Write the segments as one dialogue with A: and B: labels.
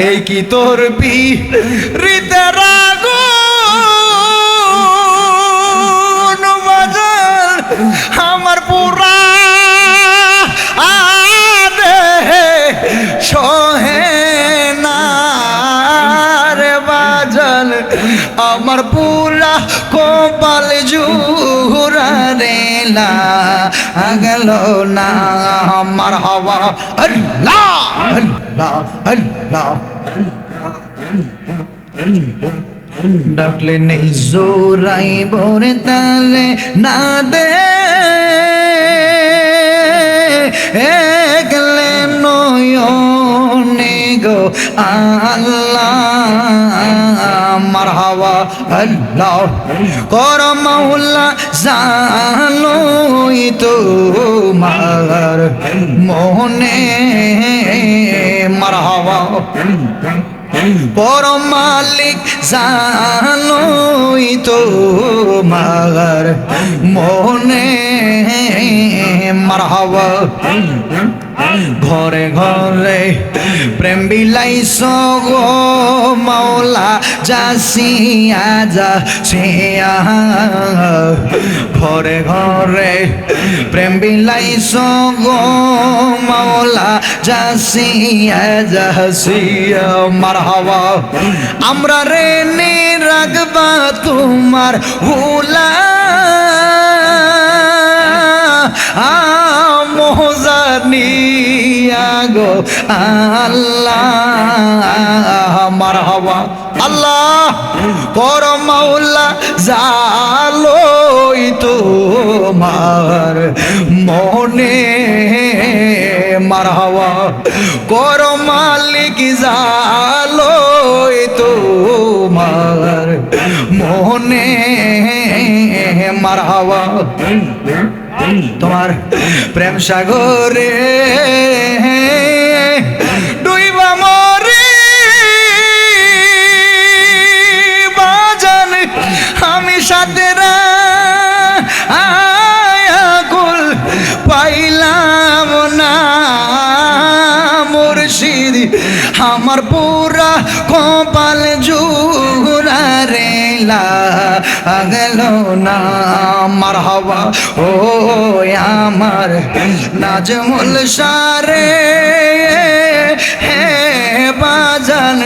A: এই কি তোর পি রিতে রাগো আমার পুরা আরে সহে না রে বাজাল আমার পুরা কপাল জুরা রেলা গেল না, আমার হওয়া আল্লাহ। ডাকলে নেই জোরাই বরে তালে না দে। একলে নয়নে গো আল্লাহ। মারহাবা, আল্লাহ। কর মাওলা, জানোই তো মার মোহনে মারহাবা পর মালিক জানোই তো মার মনে মারহাবা। ঘরে ঘরে প্রেম বিলাইছ গো মাওলা যাসিয়া যা সিয়া। ঘরে ঘরে প্রেম বিলাইছ গো মাওলা যাসিয়া যা সিয়া মারহাবা। আমরা রে নে রাখবা তোমার হুলা। মোহজানিয়া গো আল্লাহ, মারহাবা। আল্লাহ কর মাওলা, জালোই তোমার মনে। মারহাবা কর মালিক জালোই তোমার। মনে মারহাবা তোমার প্রেম সাগরে পুরা কপাল জুরা রেলা গেল না। আমার হওয়া ও আমার নাজমুল সারে হে বাজান,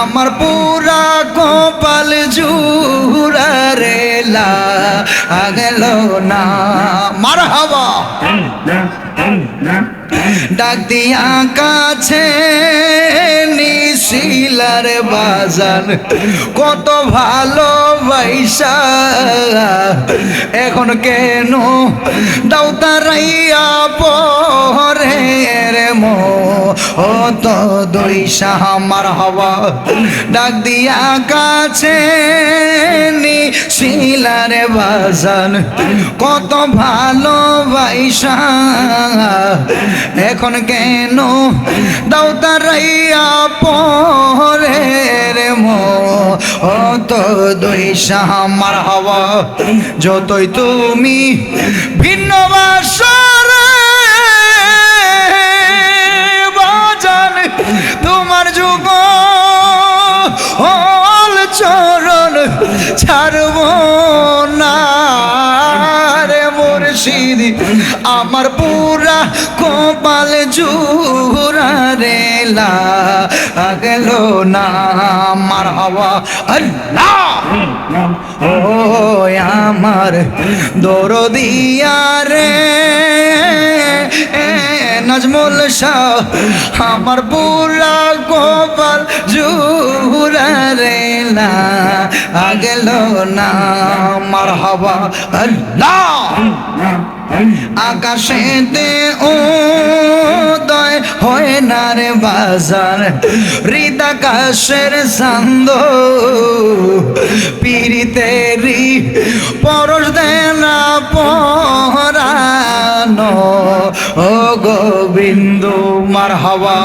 A: আমার পুরা কপাল জুরা রেলা গেল না। মার হওয়া ডাক দিয়া কাছে নিশিলার বাজার কত ভালো এখন কেন দাউতারাইয়া তারাইয়া পরে রে মো, ও তো দইসা আমার হওয়া। ডাক দিয়া কাছে নিশিলার বাজান। কত ভালো বাইসা এখন কেন দাও তারাইয়া পরে রে মো, ও তো দইসা আমার হওয়া। যতই তুমি ভিন্ন বাসরে বাজান তোমার যুগ। হল চরণ, ছাড়ব না। রে মুর্শিদ, আমার পুরা কপাল জুরা রেলা গেল না। আমার হওয়া, আল্লাহ। ও আমার দরদিয়া রে। নাজমুল শাহ, আমার পুরা গোপাল জুরা রেলা আগেল না মার হওয়া আল্লাহ। আকাশেতে উদয় হয় না রে বাজার হৃদাকাশের সান্দ হওয়া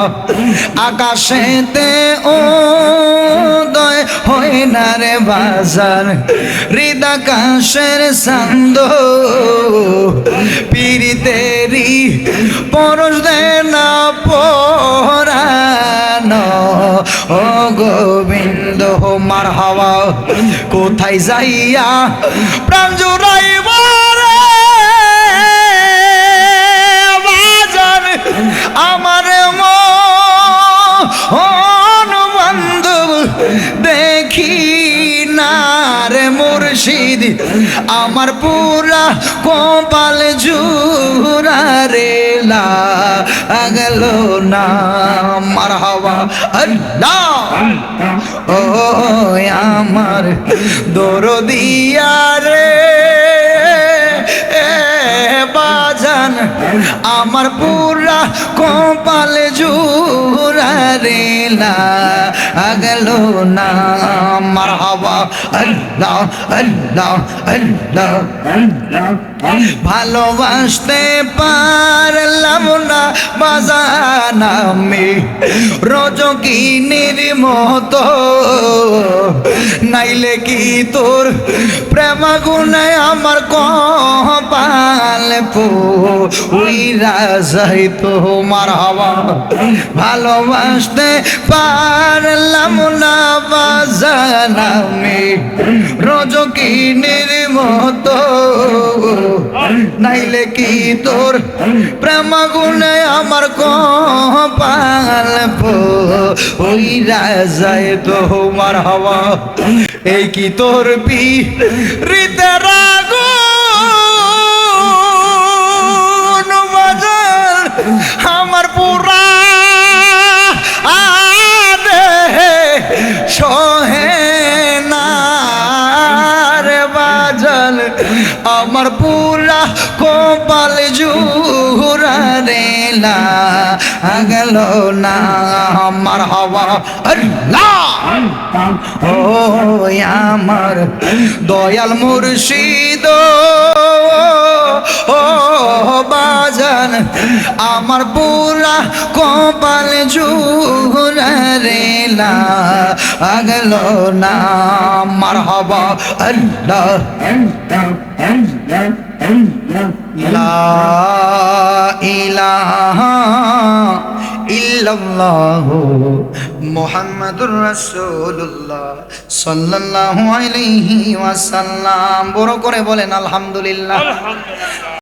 A: আকাশেতে উদয় হয় না রে বাজার। হৃদাকাশের সান্দ পিরিতেরি পরশ দে না পরানো। ও গোবিন্দ মার হাওয়া, কোথায় যাইয়া প্রাণ জুড়াইব আমার দেখি না রে মুর্শিদ, আমার পুরা কপাল জুরা রে লাগল না। মার হাওয়া আল্লাহ। ও আমার দরদিয়া রে এ বাজান, আমার পুরা কপাল জুরা রে লাগল না। আমার হাওয়া আল্লাহ আল্লাহ আল্লাহ। ভালোবাসতে পারলাম না বাজান আমি। রজকিনীর মতো। নাইলে কি তোর প্রেমা গুনে আমার কপাল পুইরা যাই তোমার হাওয়া। ভালোবাসতে পারলাম না বাজান আমি। রজকিনীর মতো। নাইলে কি তোর প্রেম গুনে আমার কপাল ওই রাজায় তোমার হওয়া, এই কি তোর পি হৃদয় রে গেল না, আমার হওয়া আল্লাহ। ও আমার দয়াল মুর্শিদ। ও বাজান, আমার পুরা কপাল জুরা রে গেল না, আমার হওয়া আল্লাহ। ইল্লাল্লাহু মুহাম্মাদুর রাসূলুল্লাহ সাল্লাল্লাহু আলাইহি ওয়াসাল্লাম। বড় করে বলেন আলহামদুলিল্লাহ।